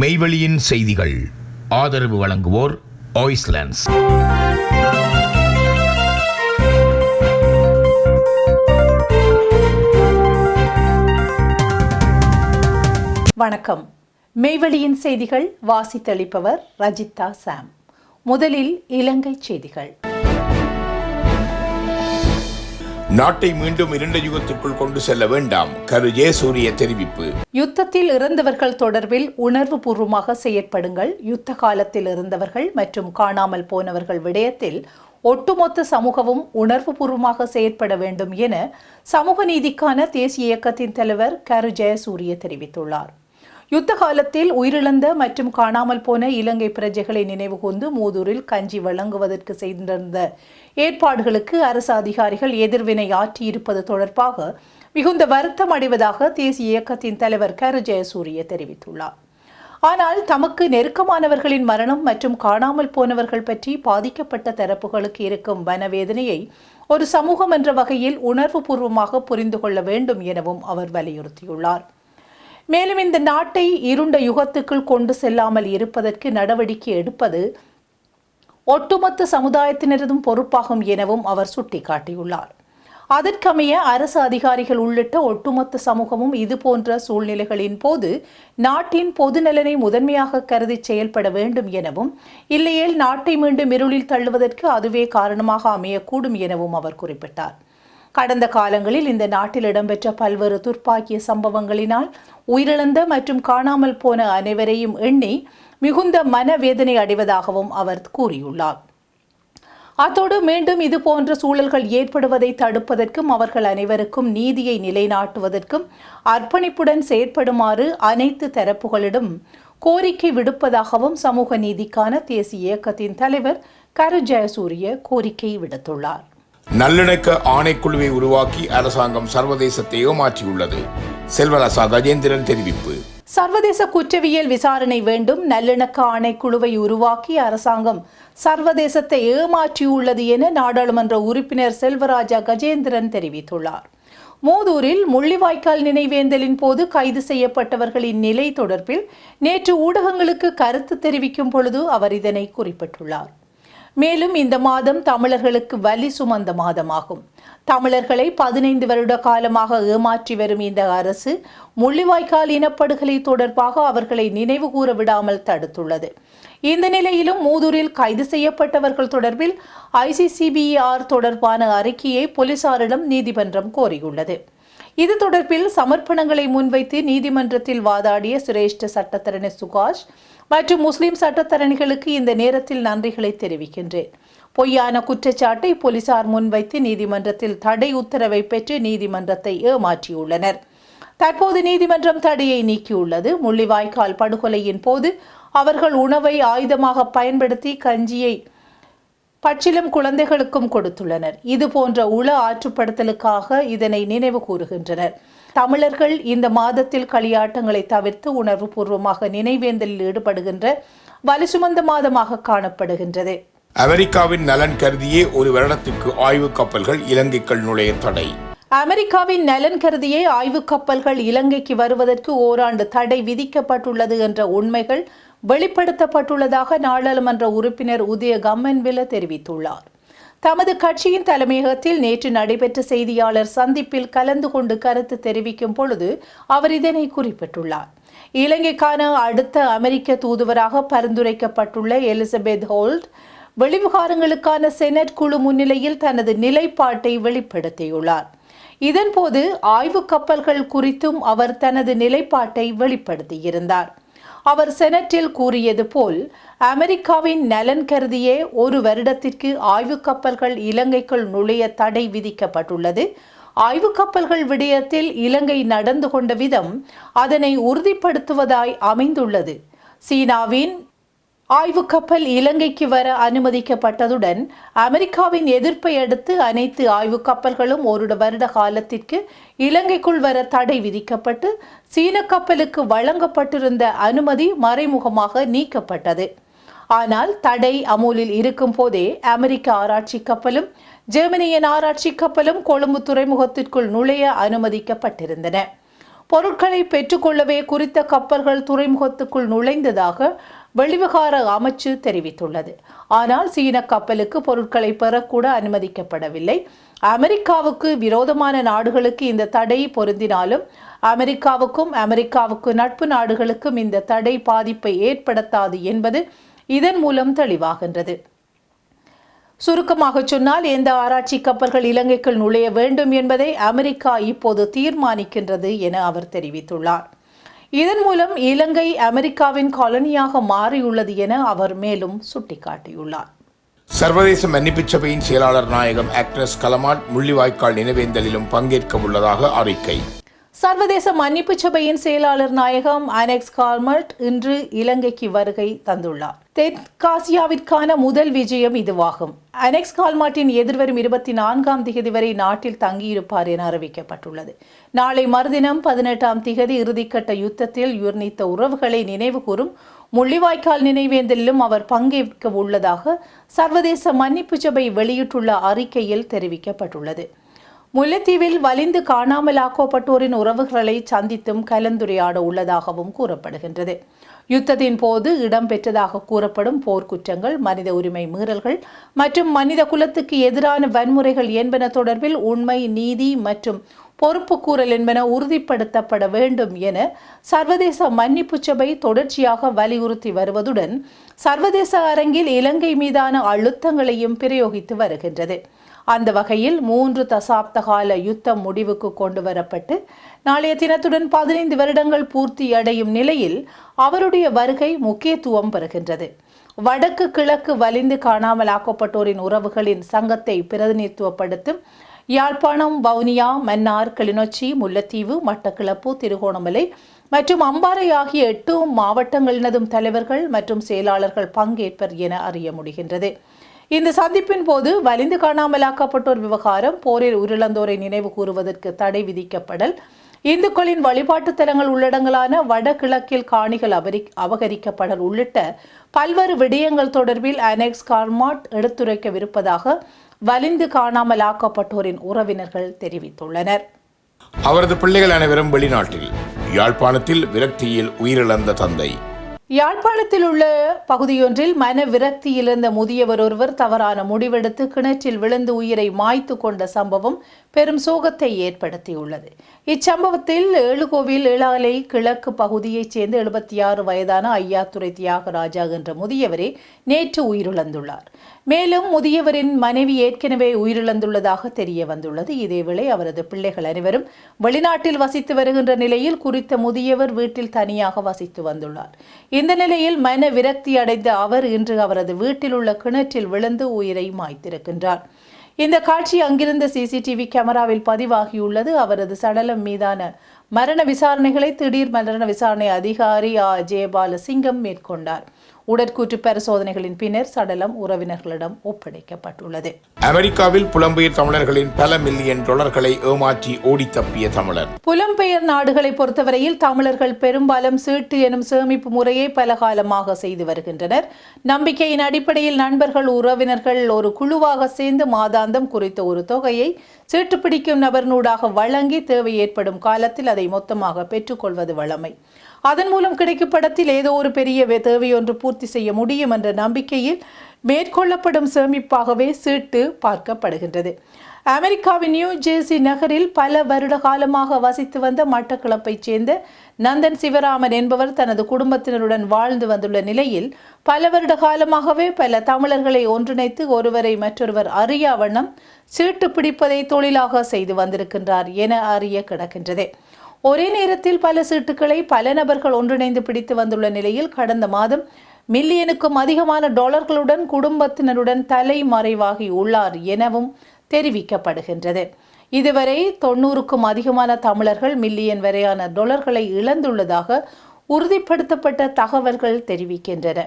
மெய்வெளியின் செய்திகள். ஆதரவு வழங்குவோர் ஆய்ஸ்லாண்ட்ஸ் வணக்கம். மெய்வெளியின் செய்திகள் வாசித்தளிப்பவர் ரஜிதா சாம். முதலில் இலங்கை செய்திகள். நாட்டை மீண்டும் இரண்டு யுகத்திற்குள் கொண்டு செல்ல வேண்டாம் கரு ஜெயசூரிய தெரிவிப்பு. யுத்தத்தில் இறந்தவர்கள் தொடர்பில் உணர்வுபூர்வமாக செயற்படுங்கள். யுத்த காலத்தில் இருந்தவர்கள் மற்றும் காணாமல் போனவர்கள் விடயத்தில் ஒட்டுமொத்த சமூகமும் உணர்வுபூர்வமாக செயற்பட வேண்டும் என சமூக நீதிக்கான தேசிய இயக்கத்தின் தலைவர் கரு ஜெயசூரிய தெரிவித்துள்ளார். யுத்த காலத்தில் உயிரிழந்த மற்றும் காணாமல் போன இலங்கை பிரஜைகளை நினைவுகூர்ந்து மூதூரில் கஞ்சி வழங்குவதற்கு செய்திருந்த ஏற்பாடுகளுக்கு அரசு அதிகாரிகள் எதிர்வினை ஆற்றியிருப்பது தொடர்பாக மிகுந்த வருத்தம் அடைவதாக தேசிய இயக்கத்தின் தலைவர் கரு ஜெயசூரிய தெரிவித்துள்ளார். ஆனால் தமக்கு நெருக்கமானவர்களின் மரணம் மற்றும் காணாமல் போனவர்கள் பற்றி பாதிக்கப்பட்ட தரப்புகளுக்கு இருக்கும் வனவேதனையை ஒரு சமூகம் என்ற வகையில் உணர்வுபூர்வமாக புரிந்து கொள்ள வேண்டும் எனவும் அவர் வலியுறுத்தியுள்ளார். மேலும் இந்த நாட்டை இருண்ட யுகத்துக்குள் கொண்டு செல்லாமல் இருப்பதற்கு நடவடிக்கை எடுப்பது ஒட்டுமொத்த சமுதாயத்தினரதும் பொறுப்பாகும் எனவும் அவர் சுட்டிக்காட்டியுள்ளார். அதற்கமைய அரசு அதிகாரிகள் உள்ளிட்ட ஒட்டுமொத்த சமூகமும் இதுபோன்ற சூழ்நிலைகளின் போது நாட்டின் பொதுநலனை முதன்மையாக கருதி செயல்பட வேண்டும் எனவும் இல்லையேல் நாட்டை மீண்டும் இருளில் தள்ளுவதற்கு அதுவே காரணமாக அமையக்கூடும் எனவும் அவர் குறிப்பிட்டார். கடந்த காலங்களில் இந்த நாட்டில் இடம்பெற்ற பல்வேறு துர்ப்பாக்கிய சம்பவங்களினால் உயிரிழந்த மற்றும் காணாமல் போன அனைவரையும் எண்ணி மிகுந்த மனவேதனை அடைவதாகவும் அவர் கூறியுள்ளார். அத்தோடு மீண்டும் இது போன்ற சூழல்கள் ஏற்படுவதை தடுப்பதற்கும் அவர்கள் அனைவருக்கும் நீதியை நிலைநாட்டுவதற்கும் அர்ப்பணிப்புடன் செயற்படுமாறு அனைத்து தரப்புகளிடம் கோரிக்கை விடுப்பதாகவும் சமூக நீதிக்கான தேசிய இயக்கத்தின் தலைவர் கரு ஜெயசூரிய கோரிக்கை விடுத்துள்ளார். நல்லிணக்க ஆணைக்குழுவை உருவாக்கி அரசாங்கம் சர்வதேசத்தை மாற்றியுள்ளது. செல்வரசா கஜேந்திரன் தெரிவிப்பு. சர்வதேச குற்றவியல் விசாரணை வேண்டும். நல்லிணக்க ஆணைக்குழுவை உருவாக்கி அரசாங்கம் சர்வதேசத்தை ஏமாற்றியுள்ளது என நாடாளுமன்ற உறுப்பினர் செல்வராஜா கஜேந்திரன் தெரிவித்துள்ளார். மூதூரில் முள்ளிவாய்க்கால் நினைவேந்தலின் போது கைது செய்யப்பட்டவர்களின் நிலை தொடர்பில் நேற்று ஊடகங்களுக்கு கருத்து தெரிவிக்கும் பொழுது அவர் இதனை குறிப்பிட்டுள்ளார். மேலும் இந்த மாதம் தமிழர்களுக்கு வலி சுமந்த மாதமாகும். தமிழர்களை பதினைந்து வருட காலமாக ஏமாற்றி வரும் இந்த அரசு முள்ளிவாய்க்கால் இனப்படுகொலை தொடர்பாக அவர்களை நினைவு கூற விடாமல் தடுத்துள்ளது. இந்த நிலையிலும் மூதூரில் கைது செய்யப்பட்டவர்கள் தொடர்பில் ஐசிசிபிஆர் தொடர்பான அறிக்கையை போலீசாரிடம் நீதிமன்றம் கோரியுள்ளது. இது தொடர்பில் சமர்ப்பணங்களை முன்வைத்து நீதிமன்றத்தில் வாதாடிய சிரேஷ்ட சட்டத்தரணி சுகாஷ் மற்றும் முஸ்லிம் சட்டத்தரணிகளுக்கு இந்த நேரத்தில் நன்றிகளை தெரிவிக்கின்றேன். பொய்யான குற்றச்சாட்டை போலீசார் முன்வைத்து நீதிமன்றத்தில் தடை உத்தரவை பெற்று நீதிமன்றத்தை ஏமாற்றியுள்ளனர். தற்போது நீதிமன்றம் தடையை நீக்கியுள்ளது. முள்ளிவாய்க்கால் படுகொலையின் போது அவர்கள் உணவை ஆயுதமாக பயன்படுத்தி கஞ்சியை பச்சிலம் குழந்தைகளுக்கும் கொடுத்துள்ளனர். இது போன்ற உள ஆற்றுப்படுத்தலுக்காக இதனை நினைவு கூறுகின்றனர். தமிழர்கள் இந்த மாதத்தில் களியாட்டங்களை தவிர்த்து உணர்வுபூர்வமாக நினைவேந்தலில் ஈடுபடுகின்ற வலுசுமந்த மாதமாக காணப்படுகின்றது. அமெரிக்காவின் நலன் கருதியே ஒரு வருடத்திற்கு ஆய்வு கப்பல்கள் இலங்கைக்குள் நுழைய தடை. அமெரிக்காவின் நலன் கருதியே ஆய்வு கப்பல்கள் இலங்கைக்கு வருவதற்கு ஓராண்டு தடை விதிக்கப்பட்டுள்ளது என்ற உண்மைகள் வெளிப்படுத்தப்பட்டுள்ளதாக நாடாளுமன்ற உறுப்பினர் உதய கம்மன்வில தெரிவித்துள்ளார். தமது கட்சியின் தலைமையகத்தில் நேற்று நடைபெற்ற செய்தியாளர் சந்திப்பில் கலந்து கொண்டு கருத்து தெரிவிக்கும் பொழுது அவர் இதனை குறிப்பிட்டுள்ளார். இலங்கைக்கான அடுத்த அமெரிக்க தூதுவராக பரிந்துரைக்கப்பட்டுள்ள எலிசபெத் ஹோல்ட் வெளிவிவகாரங்களுக்கான செனட் குழு முன்னிலையில் தனது நிலைப்பாட்டை வெளிப்படுத்தியுள்ளார். இதன்போது ஆய்வு கப்பல்கள் குறித்தும் அவர் தனது நிலைப்பாட்டை வெளிப்படுத்தியிருந்தார். அவர் செனட்டில் கூறியது போல் அமெரிக்காவின் நலன் கருதியே ஒரு வருடத்திற்கு ஆய்வு கப்பல்கள் இலங்கைக்குள் நுழைய தடை விதிக்கப்பட்டுள்ளது. ஆய்வு கப்பல்கள் விடயத்தில் இலங்கை நடந்து கொண்ட விதம் அதனை உறுதிப்படுத்துவதாய் அமைந்துள்ளது. சீனாவின் ஆய்வு கப்பல் இலங்கைக்கு வர அனுமதிக்கப்பட்டதுடன் அமெரிக்காவின் எதிர்ப்பை அடுத்து அனைத்து ஆய்வு கப்பல்களும் ஒரு வருட காலத்திற்கு இலங்கைக்குள் வர தடை விதிக்கப்பட்டு சீன கப்பலுக்கு வழங்கப்பட்டிருந்த அனுமதி மறைமுகமாக நீக்கப்பட்டது. ஆனால் தடை அமூலில் இருக்கும் போதே அமெரிக்க ஆராய்ச்சி கப்பலும் ஜெர்மனியின் ஆராய்ச்சி கப்பலும் கொழும்பு துறைமுகத்திற்குள் நுழைய அனுமதிக்கப்பட்டிருந்தன. பொருட்களை பெற்றுக்கொள்ளவே குறித்த கப்பல்கள் துறைமுகத்துக்குள் நுழைந்ததாக வெளிவிகார அமைச்சு தெரிவித்துள்ளது. ஆனால் சீன கப்பலுக்கு பொருட்களை பெறக்கூட அனுமதிக்கப்படவில்லை. அமெரிக்காவுக்கு விரோதமான நாடுகளுக்கு இந்த தடை பொருந்தினாலும் அமெரிக்காவுக்கும் அமெரிக்காவுக்கு நட்பு நாடுகளுக்கும் இந்த தடை பாதிப்பை ஏற்படுத்தாது என்பது இதன் மூலம் தெளிவாகின்றது. சுருக்கமாக சொன்னால் எந்த ஆராய்ச்சி கப்பல்கள் இலங்கைக்குள் நுழைய வேண்டும் என்பதை அமெரிக்கா இப்போது தீர்மானிக்கின்றது என அவர் தெரிவித்துள்ளார். இதன் மூலம் இலங்கை அமெரிக்காவின் காலனியாக மாறியுள்ளது என அவர் மேலும் சுட்டிக்காட்டியுள்ளார். சர்வதேச மன்னிப்பு சபையின் செயலாளர் நாயகம் ஆக்ட்ரஸ் கலமாட் முள்ளிவாய்க்கால் நினைவேந்தலிலும் பங்கேற்க உள்ளதாக அறிக்கை. சர்வதேச மன்னிப்பு சபையின் செயலாளர் நாயகம் அனெக்ஸ் கால்மர்ட் இன்று இலங்கைக்கு வருகை தந்துள்ளார். தெற்காசியாவிற்கான முதல் விஜயம் இதுவாகும். அனெக்ஸ் கால்மார்ட்டின் எதிர்வரும் இருபத்தி நான்காம் திகதி வரை நாட்டில் தங்கியிருப்பார் என அறிவிக்கப்பட்டுள்ளது. நாளை மறுதினம் பதினெட்டாம் திகதி இறுதிக்கட்ட யுத்தத்தில் யுர்ணித்த உறவுகளை நினைவுகூரும் முள்ளிவாய்க்கால் நினைவேந்தலிலும் அவர் பங்கேற்க உள்ளதாக சர்வதேச மன்னிப்பு சபை வெளியிட்டுள்ள அறிக்கையில் தெரிவிக்கப்பட்டுள்ளது. முல்லைத்தீவில் வலிந்து காணாமலாக்கப்பட்டோரின் உறவுகளை சந்தித்தும் கலந்துரையாட உள்ளதாகவும் கூறப்படுகின்றது. யுத்தத்தின் போது இடம்பெற்றதாக கூறப்படும் போர்க்குற்றங்கள் மனித உரிமை மீறல்கள் மற்றும் மனித குலத்துக்கு எதிரான வன்முறைகள் என்பன தொடர்பில் உண்மை நீதி மற்றும் பொறுப்புக்கூறல் என்பன உறுதிப்படுத்தப்பட வேண்டும் என சர்வதேச மன்னிப்பு சபை தொடர்ச்சியாக வலியுறுத்தி வருவதுடன் சர்வதேச அரங்கில் இலங்கை மீதான அழுத்தங்களையும் பிரயோகித்து வருகின்றது. அந்த வகையில் மூன்று தசாப்த கால யுத்தம் முடிவுக்கு கொண்டு வரப்பட்டு நாளைய தினத்துடன் பதினைந்து வருடங்கள் பூர்த்தி அடையும் நிலையில் அவருடைய வருகை முக்கியத்துவம் பெறுகின்றது. வடக்கு கிழக்கு வலிந்து காணாமலாக்கப்பட்டோரின் உறவுகளின் சங்கத்தை பிரதிநிதித்துவப்படுத்தும் யாழ்ப்பாணம் வவுனியா மன்னார் கிளிநொச்சி முல்லைத்தீவு மட்டக்கிளப்பு திருகோணமலை மற்றும் அம்பாறை ஆகிய எட்டு மாவட்டங்களினதும் தலைவர்கள் மற்றும் செயலாளர்கள் பங்கேற்பர் என அறிய முடிகின்றது. இந்த சந்திப்பின் போது வலிந்து காணாமலாக்கப்பட்டோர் விவகாரம் போரில் உயிரிழந்தோரை நினைவு கூறுவதற்கு தடை விதிக்கப்படல். இந்துக்களின் வழிபாட்டு தலங்கள் உள்ளடங்கலான வடகிழக்கில் காணிகள் அபரி அபகரிக்கப்படல் உள்ளிட்ட பல்வேறு விடயங்கள் தொடர்பில் அனெக்ஸ் கார்மாட் எடுத்துரைக்கவிருப்பதாக வலிந்து காணாமலாக்கப்பட்டோரின் உறவினர்கள் தெரிவித்துள்ளனர். அவரது பிள்ளைகள் அனைவரும் வெளிநாட்டில் யாழ்ப்பாணத்தில் விரக்தியில் உயிரிழந்த தந்தை யாழ்ப்பாணத்தில் உள்ள பகுதியொன்றில் மன விரக்தியில் இருந்த முதியவர் ஒருவர் தவறான முடிவெடுத்து கிணற்றில் விழுந்து உயிரை மாய்த்து கொண்ட சம்பவம் பெரும் சோகத்தை ஏற்படுத்தியுள்ளது. இச்சம்பவத்தில் ஏழுகோவில் ஏழாலை கிழக்கு பகுதியைச் சேர்ந்த எழுபத்தி ஆறு வயதான ஐயாத்துறை தியாகராஜா என்ற முதியவரே நேற்று உயிரிழந்துள்ளார். மேலும் முதியவரின் மனைவி ஏற்கனவே உயிரிழந்துள்ளதாக தெரிய வந்துள்ளது. இதேவேளை அவரது பிள்ளைகள் அனைவரும் வெளிநாட்டில் வசித்து வருகின்ற நிலையில் குறித்த முதியவர் வீட்டில் தனியாக வசித்து வந்துள்ளார். இந்த நிலையில் மன விரக்தி அடைந்த அவர் இன்று அவரது வீட்டில் உள்ள கிணற்றில் விழுந்து உயிரை மாய்த்திருக்கின்றார். இந்த காட்சி அங்கிருந்த சிசிடிவி கேமராவில் பதிவாகியுள்ளது. அவரது சடலம் மீதான மரண விசாரணைகளை திடீர் மரண விசாரணை அதிகாரி ஆ. ஜெயபாலசிங்கம் மேற்கொண்டார். உடற்கூற்று பரிசோதனைகளின் பின்னர் சடலம் உறவினர்களிடம் ஒப்படைக்கப்பட்டுள்ளது. அமெரிக்காவில் புலம்பெயர் தமிழர்களின் பல மில்லியன் டாலர்களை ஏமாற்றி ஓடி தப்பிய தமிழர். புலம்பெயர் நாடுகளை பொறுத்தவரையில் தமிழர்கள் பெரும்பாலும் சீட்டு எனும் சேமிப்பு முறையை பல காலமாக செய்து வருகின்றனர். நம்பிக்கையின் அடிப்படையில் நண்பர்கள் உறவினர்கள் ஒரு குழுவாக சேர்ந்து மாதாந்தம் குறித்த ஒரு தொகையை சீட்டு பிடிக்கும் நபர்னூடாக வழங்கி தேவை ஏற்படும் காலத்தில் அதை மொத்தமாக பெற்றுக்கொள்வது வழமை. அதன் மூலம் கிடைக்கும் படத்தில் ஏதோ ஒரு பெரிய வே- தேவையொன்று பூர்த்தி செய்ய முடியும் என்ற நம்பிக்கையில் மேற்கொள்ளப்படும் சேமிப்பாகவே சீட்டு பார்க்கப்படுகின்றது. அமெரிக்காவின் நியூ ஜெர்சி நகரில் பல வருட காலமாக வசித்து வந்த மட்டக்களப்பைச் சேர்ந்த நந்தன் சிவராமன் என்பவர் தனது குடும்பத்தினருடன் வாழ்ந்து வந்துள்ள நிலையில் பல வருட காலமாகவே பல தமிழர்களை ஒன்றிணைத்து ஒருவரை மற்றொருவர் அறியா வண்ணம் சீட்டு பிடிப்பதை தொழிலாக செய்து வந்திருக்கின்றார் என அறிய கிடக்கின்றது. ஒரே நேரத்தில் பல சீட்டுகளை பல நபர்கள் ஒன்றிணைந்து பிடித்து வந்துள்ள நிலையில் கடந்த மாதம் மில்லியனுக்கும் அதிகமான டாலர்களுடன் குடும்பத்தினருடன் தலைமறைவாகி உள்ளார் எனவும் தெரிவிக்கப்படுகின்றது. இதுவரை தொண்ணூறுக்கும் அதிகமான தமிழர்கள் மில்லியன் வரையான டாலர்களை இழந்துள்ளதாக உறுதிப்படுத்தப்பட்ட தகவல்கள் தெரிவிக்கின்றன.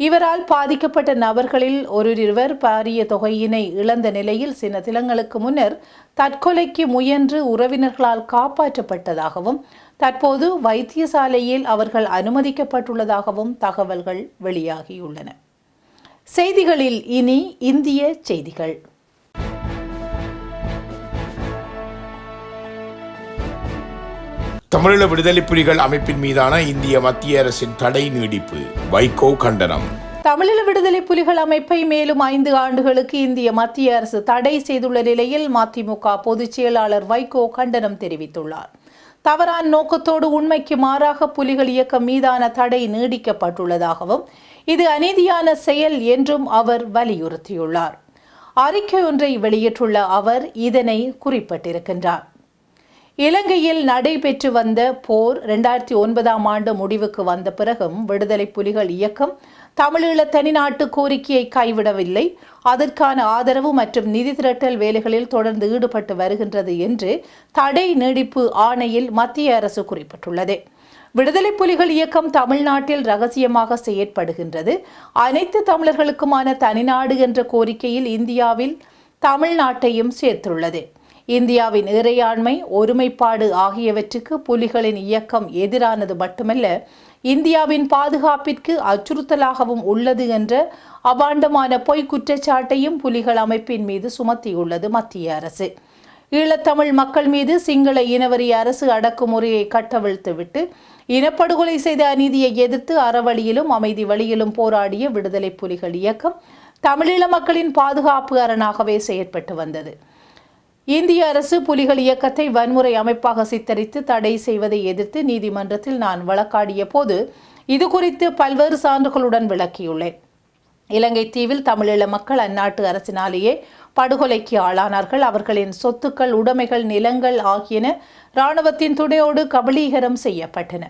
இவரால் பாதிக்கப்பட்ட நபர்களில் ஒருவர் பாரிய தொகையினை இழந்த நிலையில் சில தினங்களுக்கு முன்னர் தற்கொலைக்கு முயன்று உறவினர்களால் காப்பாற்றப்பட்டதாகவும் தற்போது வைத்தியசாலையில் அவர்கள் அனுமதிக்கப்பட்டுள்ளதாகவும் தகவல்கள் வெளியாகியுள்ளன. செய்திகளில் இனி இந்திய செய்திகள். தமிழீழ விடுதலை புலிகள் அமைப்பின் மீதான இந்திய மத்திய அரசின் தடை நீடிப்பு. வைகோ கண்டனம். தமிழீழ விடுதலை புலிகள் அமைப்பை மேலும் ஐந்து ஆண்டுகளுக்கு இந்திய மத்திய அரசு தடை செய்துள்ள நிலையில் மதிமுக பொதுச் செயலாளர் வைகோ கண்டனம் தெரிவித்துள்ளார். தவறான நோக்கத்தோடு உண்மைக்கு மாறாக புலிகள் இயக்கம் மீதான தடை நீடிக்கப்பட்டுள்ளதாகவும் இது அநீதியான செயல் என்றும் அவர் வலியுறுத்தியுள்ளார். அறிக்கை ஒன்றை வெளியிட்டுள்ள அவர் இதனை குறிப்பிட்டிருக்கின்றார். இலங்கையில் நடைபெற்று வந்த போர் ரெண்டாயிரத்தி ஒன்பதாம் ஆண்டு முடிவுக்கு வந்த பிறகும் விடுதலை புலிகள் இயக்கம் தமிழீழ தனிநாட்டு கோரிக்கையை கைவிடவில்லை. அதற்கான ஆதரவு மற்றும் நிதி திரட்டல் வேலைகளில் தொடர்ந்து ஈடுபட்டு வருகின்றது என்று தடை நீடிப்பு ஆணையில் மத்திய அரசு குறிப்பிட்டுள்ளது. விடுதலை புலிகள் இயக்கம் தமிழ்நாட்டில் ரகசியமாக செயற்படுகின்றது. அனைத்து தமிழர்களுக்குமான தனிநாடு என்ற கோரிக்கையில் இந்தியாவில் தமிழ்நாட்டையும் சேர்த்துள்ளது. இந்தியாவின் இறையாண்மை ஒருமைப்பாடு ஆகியவற்றுக்கு புலிகளின் இயக்கம் எதிரானது மட்டுமல்ல இந்தியாவின் பாதுகாப்பிற்கு அச்சுறுத்தலாகவும் உள்ளது என்ற அபாண்டமான பொய் குற்றச்சாட்டையும் புலிகள் அமைப்பின் மீது சுமத்தியுள்ளது மத்திய அரசு. ஈழத்தமிழ் மக்கள் மீது சிங்கள இனவரி அரசு அடக்குமுறையை கட்டவிழ்த்துவிட்டு இனப்படுகொலை செய்த அநீதியை எதிர்த்து அறவழியிலும் அமைதி வழியிலும் போராடிய விடுதலை புலிகள் இயக்கம் தமிழீழ மக்களின் பாதுகாப்பு அரணாகவே செயற்பட்டு வந்தது. இந்திய அரசு புலிகள் இயக்கத்தை வன்முறை அமைப்பாக சித்தரித்து தடை செய்வதை எதிர்த்து நீதிமன்றத்தில் நான் வழக்காடிய போது இது குறித்து பல்வேறு சான்றுகளுடன் விளக்கியுள்ளேன். இலங்கை தீவில் தமிழீழ மக்கள் அந்நாட்டு அரசினாலேயே படுகொலைக்கு ஆளானார்கள். அவர்களின் சொத்துக்கள் உடைமைகள் நிலங்கள் ஆகியன இராணுவத்தின் துணையோடு கபலீகரம் செய்யப்பட்டன.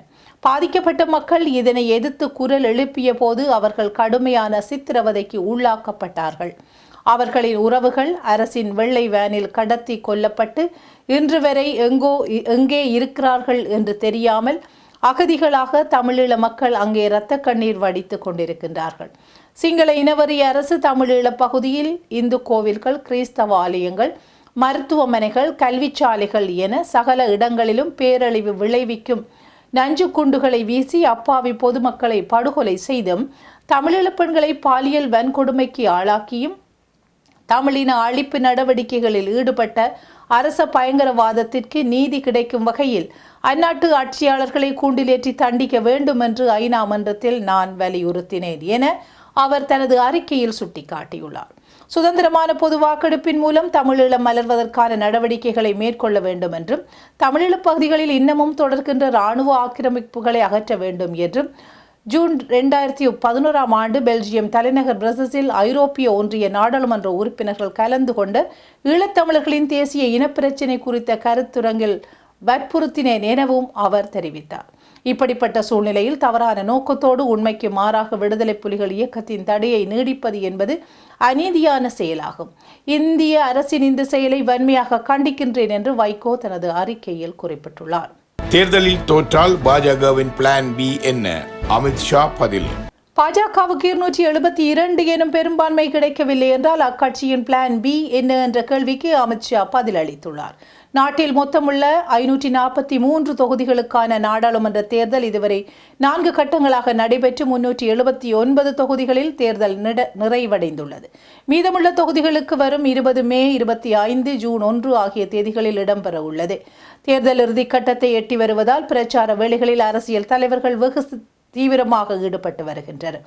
பாதிக்கப்பட்ட மக்கள் இதனை எதிர்த்து குரல் எழுப்பிய போது அவர்கள் கடுமையான சித்திரவதைக்கு உள்ளாக்கப்பட்டார்கள். அவர்களின் உறவுகள் அரசின் வெள்ளை வேனில் கடத்தி கொல்லப்பட்டு இன்று வரை எங்கோ எங்கே இருக்கிறார்கள் என்று தெரியாமல் அகதிகளாக தமிழீழ மக்கள் அங்கே இரத்த கண்ணீர் வடித்து கொண்டிருக்கின்றார்கள். சிங்கள இனவரி அரசு தமிழீழ பகுதியில் இந்து கோவில்கள் கிறிஸ்தவ ஆலயங்கள் மருத்துவமனைகள் கல்விச்சாலைகள் என சகல இடங்களிலும் பேரழிவு விளைவிக்கும் நஞ்சு குண்டுகளை வீசி அப்பாவி பொதுமக்களை படுகொலை செய்தும் தமிழீழ பெண்களை பாலியல் வன்கொடுமைக்கு ஆளாக்கியும் தமிழின அழிப்பு நடவடிக்கைகளில் ஈடுபட்ட அரச பயங்கரவாதத்திற்கு நீதி கிடைக்கும் வகையில் அந்நாட்டு ஆட்சியாளர்களை கூண்டிலேற்றி தண்டிக்க வேண்டும் என்று ஐநா மன்றத்தில் நான் வலியுறுத்தினேன் என அவர் தனது அறிக்கையில் சுட்டிக்காட்டியுள்ளார். சுதந்திரமான பொது வாக்கெடுப்பின் மூலம் தமிழீழம் மலர்வதற்கான நடவடிக்கைகளை மேற்கொள்ள வேண்டும் என்றும் தமிழீழ பகுதிகளில் இன்னமும் தொடர்கின்ற இராணுவ ஆக்கிரமிப்புகளை அகற்ற வேண்டும் என்றும் ஜூன் ரெண்டாயிரத்தி பதினோராம் ஆண்டு பெல்ஜியம் தலைநகர் பிரசஸில் ஐரோப்பிய ஒன்றிய நாடாளுமன்ற உறுப்பினர்கள் கலந்து கொண்டு ஈழத்தமிழர்களின் தேசிய இனப்பிரச்சினை குறித்த கருத்துரங்கில் வற்புறுத்தினேன் எனவும் அவர் தெரிவித்தார். இப்படிப்பட்ட சூழ்நிலையில் தவறான நோக்கத்தோடு உண்மைக்கு மாறாக விடுதலை புலிகள் இயக்கத்தின் தடையை நீடிப்பது என்பது அநீதியான செயலாகும். இந்திய அரசின் இந்த செயலை வன்மையாக கண்டிக்கின்றேன் என்று வைகோ தனது அறிக்கையில் குறிப்பிட்டுள்ளார். தேர்தலில் தோற்றால் பாஜகவின் பிளான் பி என்ன? அமித்ஷா பதில். பாஜகவுக்கு இருநூற்றி எழுபத்தி இரண்டு எனும் பெரும்பான்மை கிடைக்கவில்லை என்றால் அக்கட்சியின் பிளான் பி என்ன என்ற கேள்விக்கு அமித்ஷா பதிலளித்துள்ளார். நாட்டில் மொத்தமுள்ள ஐநூற்றி நாற்பத்தி மூன்று தொகுதிகளுக்கான நாடாளுமன்ற தேர்தல் இதுவரை நான்கு கட்டங்களாக நடைபெற்று முன்னூற்றி எழுபத்தி ஒன்பது தொகுதிகளில் தேர்தல் நிறைவடைந்துள்ளது. மீதமுள்ள தொகுதிகளுக்கு வரும் இருபது மே இருபத்தி ஐந்து ஜூன் ஒன்று ஆகிய தேதிகளில் இடம்பெற உள்ளது. தேர்தல் இறுதிக்கட்டத்தை எட்டி வருவதால் பிரச்சார வேளைகளில் அரசியல் தலைவர்கள் வெகு தீவிரமாக ஈடுபட்டு வருகின்றனர்.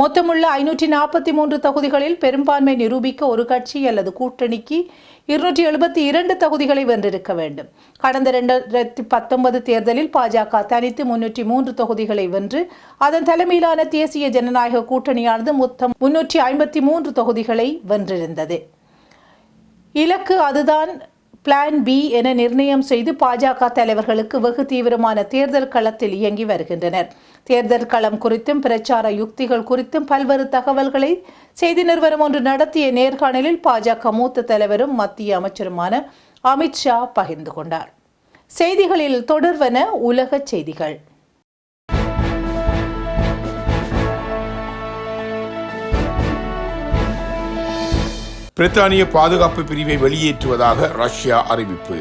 மொத்தமுள்ள ஐநூற்றி நாற்பத்தி மூன்று தொகுதிகளில் பெரும்பான்மை நிரூபிக்க ஒரு கட்சி அல்லது கூட்டணிக்கு இருநூற்றி எழுபத்தி இரண்டு தொகுதிகளை வென்றிருக்க வேண்டும். கடந்த இரண்டாயிரத்தி பத்தொன்பது தேர்தலில் பாஜக தனித்து முன்னூற்றி மூன்று தொகுதிகளை வென்று அதன் தலைமையிலான தேசிய ஜனநாயக கூட்டணியானது மொத்தம் முன்னூற்றி ஐம்பத்தி மூன்று தொகுதிகளை வென்றிருந்தது. இலக்கு அதுதான் பிளான் பி என நிர்ணயம் செய்து பாஜக தலைவர்களுக்கு வெகு தீவிரமான தேர்தல் களத்தில் இயங்கி வருகின்றனர். தேர்தல் களம் குறித்தும் பிரச்சார யுக்திகள் குறித்தும் பல்வேறு தகவல்களை செய்தி நிறுவனம் ஒன்று நடத்திய நேர்காணலில் பாஜக மூத்த தலைவரும் மத்திய அமைச்சருமான அமித்ஷா பகிர்ந்து கொண்டார். செய்திகளில் தொடர்வன உலக செய்திகள். பிரித்தானிய பாதுகாப்பு பிரிவை வெளியேற்றுவதாக ரஷ்யா அறிவிப்பு.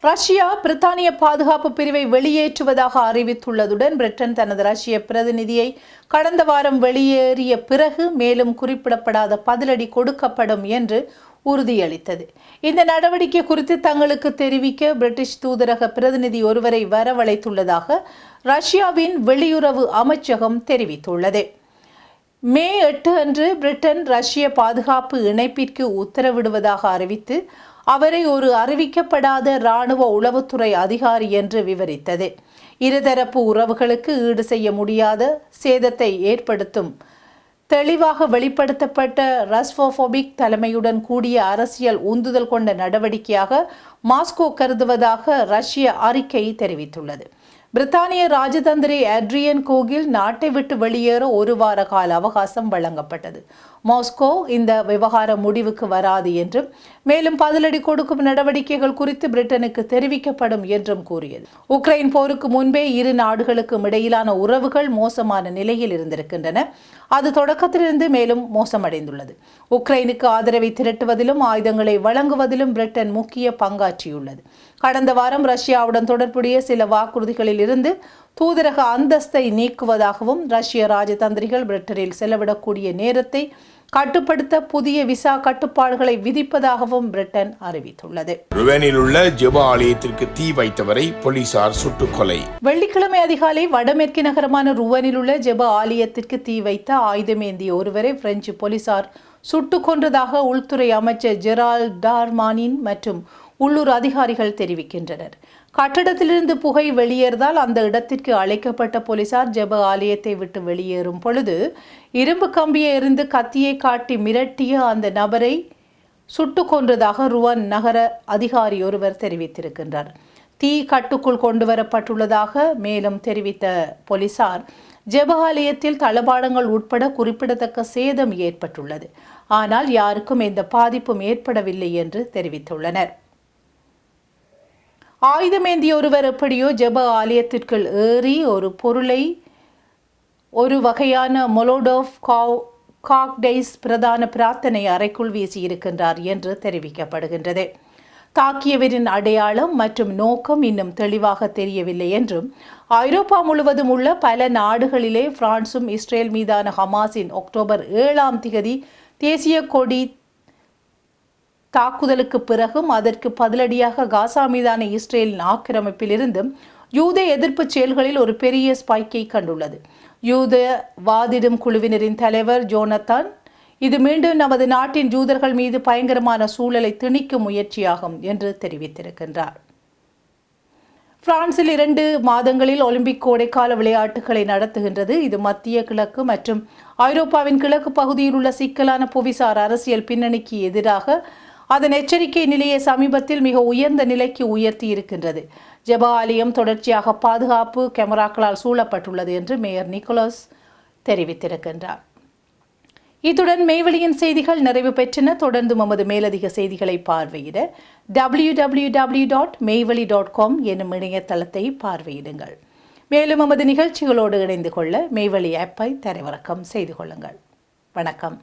ரஷ்யா பிரித்தானிய பாதுகாப்பு பிரிவை வெளியேற்றுவதாக அறிவித்துள்ளதுடன் பிரிட்டன் தனது ரஷ்ய பிரதிநிதியை கடந்த வாரம் வெளியேறிய பிறகு மேலும் குறிப்பிடப்படாத பதிலடி கொடுக்கப்படும் என்று உறுதியளித்தது. இந்த நடவடிக்கை குறித்து தங்களுக்கு தெரிவிக்க பிரிட்டிஷ் தூதரக பிரதிநிதி ஒருவரை வரவழைத்துள்ளதாக ரஷ்யாவின் வெளியுறவு அமைச்சகம் தெரிவித்துள்ளது. மே எட்டு அன்று பிரிட்டன் ரஷ்ய பாதுகாப்பு இணைப்பிற்கு உத்தரவிடுவதாக அறிவித்து அவரை ஒரு அறிவிக்கப்படாத இராணுவ உளவுத்துறை அதிகாரி என்று விவரித்தது. இருதரப்பு உறவுகளுக்கு ஈடு செய்ய முடியாத சேதத்தை ஏற்படுத்தும் தெளிவாக வெளிப்படுத்தப்பட்ட ரஸ்போபோபிக் தலைமையுடன் கூடிய அரசியல் உந்துதல் கொண்ட நடவடிக்கையாக மாஸ்கோ கருதுவதாக ரஷ்ய அறிக்கை தெரிவித்துள்ளது. பிரித்தானிய ராஜதந்திரி அட்ரியன் கோகில் நாட்டை விட்டு வெளியேற ஒரு வார கால அவகாசம் வழங்கப்பட்டது. மாஸ்கோ இந்த விவகாரம் முடிவுக்கு வராது என்றும் மேலும் பதிலடி கொடுக்கும் நடவடிக்கைகள் குறித்து பிரிட்டனுக்கு தெரிவிக்கப்படும் என்றும் கூறியது. உக்ரைன் போருக்கு முன்பே இரு நாடுகளுக்கும் இடையிலான உறவுகள் மோசமான நிலையில் இருந்திருக்கின்றன. அது தொடக்கத்திலிருந்து மேலும் மோசமடைந்துள்ளது. உக்ரைனுக்கு ஆதரவை திரட்டுவதிலும் ஆயுதங்களை வழங்குவதிலும் பிரிட்டன் முக்கிய பங்காற்றியுள்ளது. கடந்த வாரம் ரஷ்யாவுடன் தொடர்புடைய சில வாக்குறுதிகளில் இருந்து தூதரக அந்தஸ்தை நீக்குவதாகவும் ரஷ்ய ராஜதந்திரிகள் பிரிட்டனில் செலவிடக்கூடிய நேரத்தை கட்டுப்படுத்த புதிய விசா கட்டுப்பாடுகளை விதிப்பதாகவும் பிரிட்டன் அறிவித்துள்ளது. ருவனில் உள்ள ஜெப ஆலயத்திற்கு தீ வைத்தவரை போலீசார் சுட்டுக் கொலை வெள்ளிக்கிழமை அதிகாலை வடமேற்கு நகரமான ருவனில் உள்ள ஜெப ஆலயத்திற்கு தீ வைத்த ஆயுதமேந்திய ஒருவரை பிரெஞ்சு போலீசார் சுட்டுக் கொன்றதாக உள்துறை அமைச்சர் ஜெரால் டார்மானின் மற்றும் உள்ளூர் அதிகாரிகள் தெரிவிக்கின்றனர். கட்டடத்திலிருந்து புகை வெளியேறதால் அந்த இடத்திற்கு அழைக்கப்பட்ட போலீசார் ஜெப ஆலயத்தை விட்டு வெளியேறும் பொழுது இரும்பு கம்பியை இருந்து கத்தியை காட்டி மிரட்டிய அந்த நபரை சுட்டு கொன்றதாக ருவன் நகர அதிகாரி ஒருவர் தெரிவித்திருக்கின்றார். தீ கட்டுக்குள் கொண்டு வரப்பட்டுள்ளதாக மேலும் தெரிவித்த போலீசார் ஜெப ஆலயத்தில் தளபாடங்கள் உட்பட குறிப்பிடத்தக்க சேதம் ஏற்பட்டுள்ளது. ஆனால் யாருக்கும் எந்த பாதிப்பும் ஏற்படவில்லை என்று தெரிவித்துள்ளனர். ஆயுதமேந்திய ஒருவர் எப்படியோ ஜெப ஆலயத்திற்குள் ஏறி ஒரு பொருளை ஒரு வகையான மொலோடோவ் காவ் காக்டைஸ் பிரதான பிரார்த்தனை அறைக்குள் வீசியிருக்கின்றார் என்று தெரிவிக்கப்படுகின்றது. தாக்கியவரின் அடையாளம் மற்றும் நோக்கம் இன்னும் தெளிவாக தெரியவில்லை என்றும் ஐரோப்பா முழுவதும் உள்ள பல நாடுகளிலே பிரான்சும் இஸ்ரேல் மீதான ஹமாஸின் அக்டோபர் ஏழாம் திகதி தேசிய கொடி தாக்குதலுக்கு பிறகும் அதற்கு பதிலடியாக காசா மீதான இஸ்ரேலின் ஆக்கிரமிப்பிலிருந்து யூத எதிர்ப்பு செயல்களில் ஒரு பெரிய ஸ்பைக்கை கண்டுள்ளது. யூத வாதிடும் குழுவினரின் தலைவர் ஜோனத்தான் இது மீண்டும் நமது நாட்டின் ஜூதர்கள் மீது பயங்கரமான சூழலை திணிக்கும் முயற்சியாகும் என்று தெரிவித்திருக்கின்றார். பிரான்சில் இரண்டு மாதங்களில் ஒலிம்பிக் கோடைக்கால விளையாட்டுகளை நடத்துகின்றது. இது மத்திய கிழக்கு மற்றும் ஐரோப்பாவின் கிழக்கு பகுதியில் உள்ள சிக்கலான புவிசார் அரசியல் பின்னணிக்கு எதிராக அதன் எச்சரிக்கை நிலையை சமீபத்தில் மிக உயர்ந்த நிலைக்கு உயர்த்தி இருக்கின்றது. ஜெப ஆலயம் தொடர்ச்சியாக பாதுகாப்பு கேமராக்களால் சூழப்பட்டுள்ளது என்று மேயர் நிக்கோலஸ் தெரிவித்திருக்கின்றார். இத்துடன் மெய்வெளியின் செய்திகள் நிறைவு பெற்றன. தொடர்ந்து நமது மேலதிக செய்திகளை பார்வையிட W W W dot Meiveli dot com எனும் இணையதளத்தை பார்வையிடுங்கள். மேலும் நமது நிகழ்ச்சிகளோடு இணைந்து கொள்ள மெய்வெளி ஆப்பை தரவிறக்கம் செய்து கொள்ளுங்கள். வணக்கம்.